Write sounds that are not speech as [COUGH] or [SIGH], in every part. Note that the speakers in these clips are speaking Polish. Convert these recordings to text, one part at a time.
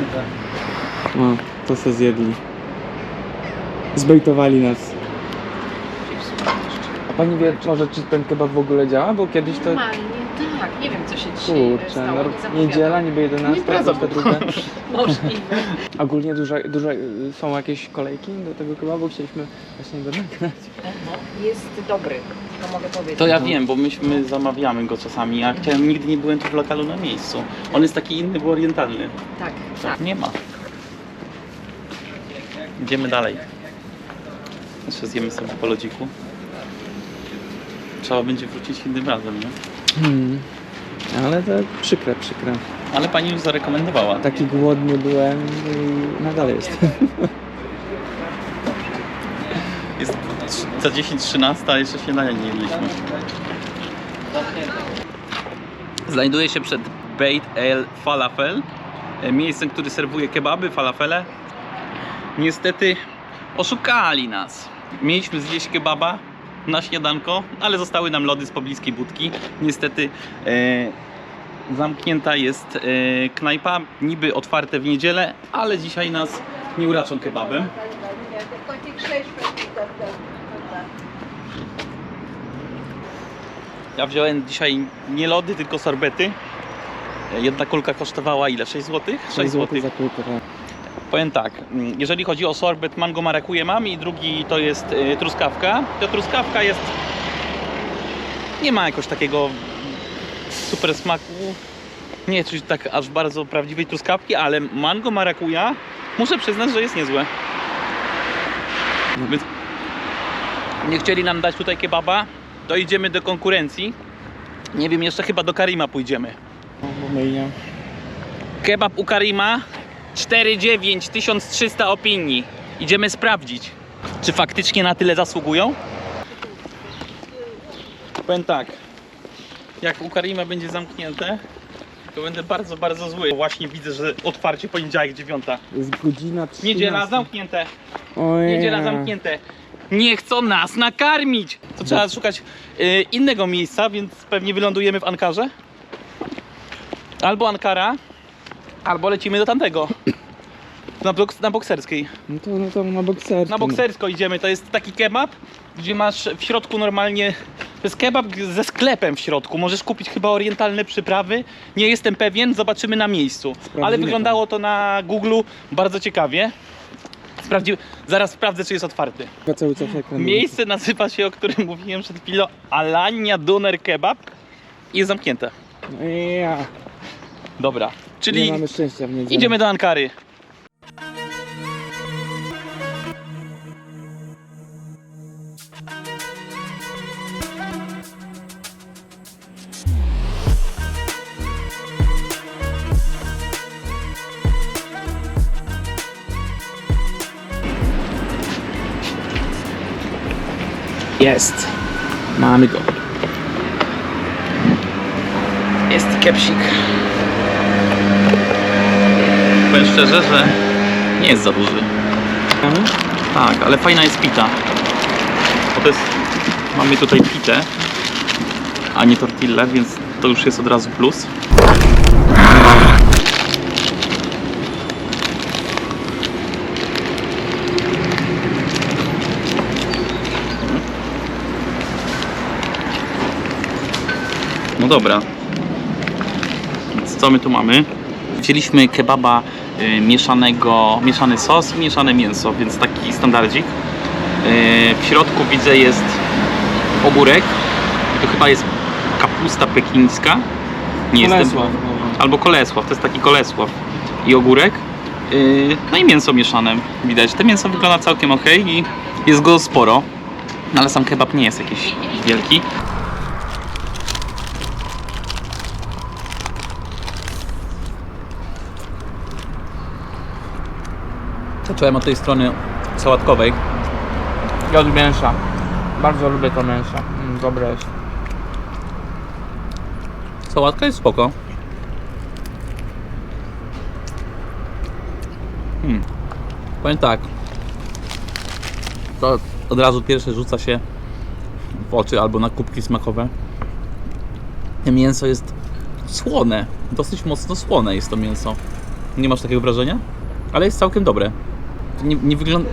zamknięte. O, to se zjedli. Zbejtowali nas. A pani wie może czy ten kebab w ogóle działa? Bo kiedyś to... Normalnie, tak. Nie wiem, co się dzisiaj Kurczę, stało. no, nie niedziela, niby 11, Impreza 22. Możliwe. Ogólnie duże, duże y, są jakieś kolejki do tego kebabu? Chcieliśmy właśnie go nagrać. Jest dobry, to mogę powiedzieć. To ja No. wiem, bo myśmy zamawiamy go czasami. Ja chciałem, nigdy nie byłem tu w lokalu na miejscu. On jest taki inny, bo orientalny. Tak, tak. Nie ma. Idziemy dalej. Jeszcze zjemy sobie po lodziku. Trzeba będzie wrócić innym razem, nie? Hmm. Ale to przykre, przykre. Ale pani już zarekomendowała. Taki głodny byłem i nadal. Jest [LAUGHS] trz- za 10-13, a jeszcze śniadania nie jedliśmy. Znajduję się przed Beit El Falafel, e, miejscem, który serwuje kebaby, falafele. Niestety oszukali nas. Mieliśmy zjeść kebaba na śniadanko, ale zostały nam lody z pobliskiej budki. Niestety e, zamknięta jest e, knajpa, niby otwarte w niedzielę, ale dzisiaj nas nie uraczą kebabem. Ja wziąłem dzisiaj nie lody, tylko sorbety. Jedna kulka kosztowała ile? 6 zł? 6 zł. za kulkę, tak. Powiem tak, mm, jeżeli chodzi o sorbet mango marakuje mam i drugi to jest y, truskawka, to truskawka jest... Nie ma jakoś takiego super smaku. Nie czuć tak aż bardzo prawdziwej truskawki, ale mango marakuja muszę przyznać, że jest niezłe. Więc nie chcieli nam dać tutaj kebaba, to idziemy do konkurencji. Nie wiem, jeszcze chyba do Karima pójdziemy. No, nie. Kebab u Karima 4,9 1300 opinii. Idziemy sprawdzić, czy faktycznie na tyle zasługują. Powiem tak, jak u Karima będzie zamknięte, to będę bardzo, bardzo zły. Właśnie widzę, że otwarcie poniedziałek 9. Jest godzina 13. Niedziela zamknięte, Ojej. niedziela zamknięte. Nie chcą nas nakarmić! To trzeba szukać y, innego miejsca, więc pewnie wylądujemy w Ankarze. Albo Ankara, albo lecimy do tamtego. Na, na bokserskiej. No to, no to na bokserski. Na boksersko idziemy. To jest taki kebab, gdzie masz w środku normalnie. To jest kebab ze sklepem w środku. Możesz kupić chyba orientalne przyprawy. Nie jestem pewien, zobaczymy na miejscu. Ale to. wyglądało to na Google bardzo ciekawie. Sprawdzi... Zaraz sprawdzę, czy jest otwarty. Cały czas. Miejsce nazywa się, o którym mówiłem przed chwilą, Alania Doner Kebab i jest zamknięte. No ja. Dobra, Nie czyli mamy szczęścia w niedzielę. idziemy do Ankary. Jest. Mamy go. Jest kepsik. Powiem szczerze, że nie jest za duży. Mamy? Tak, ale fajna jest pita. Bo to jest... Mamy tutaj pitę, a nie tortillę, więc to już jest od razu plus. Dobra. Więc co my tu mamy? Wzięliśmy kebaba y, mieszanego, mieszany sos i mieszane mięso, więc taki standardzik. Y, w środku widzę jest ogórek. To chyba jest kapusta pekińska. Nie jestem. Kolesław. Albo kolesław, to jest taki kolesław. I ogórek. Y, no i mięso mieszane. Widać, to mięso wygląda całkiem ok i jest go sporo. No ale sam kebab nie jest jakiś wielki. Zacząłem od tej strony sałatkowej. Ja od mięsa. Bardzo lubię to mięso. Mm, dobre jest. Sałatka jest spoko. Hmm. Powiem tak. To od razu pierwsze rzuca się w oczy albo na kubki smakowe. Mięso jest słone. Dosyć mocno słone jest to mięso. Nie masz takiego wrażenia? Ale jest całkiem dobre. To nie, nie wygląda...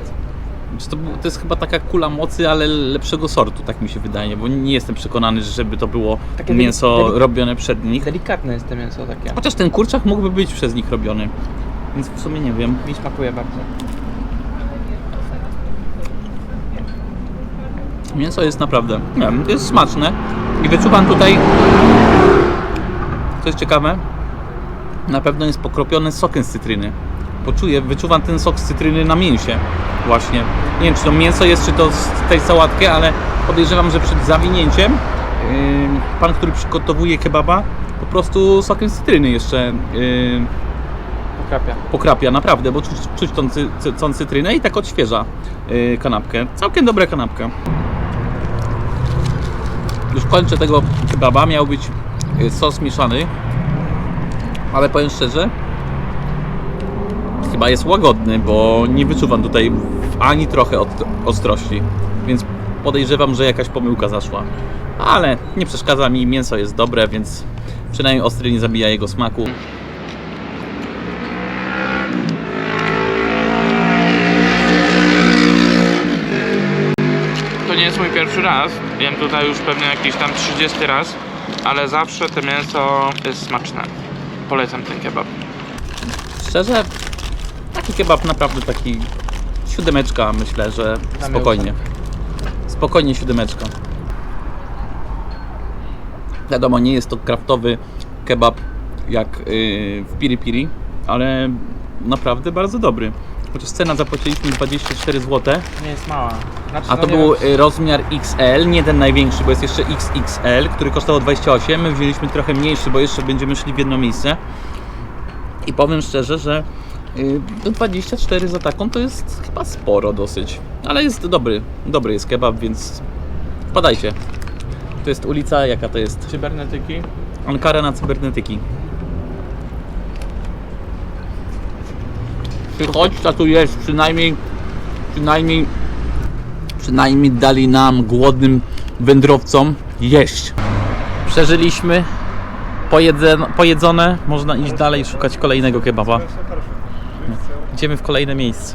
To, to jest chyba taka kula mocy, ale lepszego sortu, tak mi się wydaje, bo nie jestem przekonany, żeby to było Takie mięso delik- robione przed nich. Delikatne jest to mięso takie. Chociaż ten kurczak mógłby być przez nich robiony. Więc w sumie nie wiem. Mi smakuje bardzo. Mięso jest naprawdę, nie wiem, jest smaczne i wyczuwam tutaj, co jest ciekawe, na pewno jest pokropione sokiem z cytryny. Poczuję, wyczuwam ten sok z cytryny na mięsie właśnie. Nie wiem, czy to mięso jest, czy to z tej sałatki, ale podejrzewam, że przed zawinięciem yy, pan, który przygotowuje kebaba, po prostu sokiem z cytryny jeszcze yy, Pokrapia. pokrapia, naprawdę, bo czuć, czuć tą, cy, cy, tą cytrynę i tak odświeża yy, kanapkę. Całkiem dobra kanapka. Już kończę tego kebaba, miał być yy, sos mieszany, ale powiem szczerze, chyba jest łagodny, bo nie wyczuwam tutaj ani trochę ostrości, więc podejrzewam, że jakaś pomyłka zaszła. Ale nie przeszkadza mi, mięso jest dobre, więc przynajmniej ostry nie zabija jego smaku. To nie jest mój pierwszy raz. Jem tutaj już pewnie jakiś tam 30 raz, ale zawsze to mięso jest smaczne. Polecam ten kebab. Szczerze, taki kebab naprawdę taki siódemeczka myślę, że spokojnie. Spokojnie siódemeczka. Wiadomo, nie jest to kraftowy kebab jak yy, w Piri Piri, ale naprawdę bardzo dobry. Chociaż cena zapłaciliśmy 24 zł, Nie jest mała. Znaczy, a no to nie był wiem, y, rozmiar XL, nie ten największy, bo jest jeszcze XXL, który kosztował 28. My wzięliśmy trochę mniejszy, bo jeszcze będziemy szli w jedno miejsce. I powiem szczerze, że y, no 24 za taką to jest chyba sporo dosyć. Ale jest dobry, dobry jest kebab, więc wpadajcie. To jest ulica, jaka to jest? Cybernetyki. Ankara na cybernetyki. Ty chodź, a tu jest, przynajmniej, przynajmniej, przynajmniej dali nam, głodnym wędrowcom, jeść. Przeżyliśmy, pojedzone, pojedzone, można iść dalej szukać kolejnego kebaba. Idziemy w kolejne miejsce.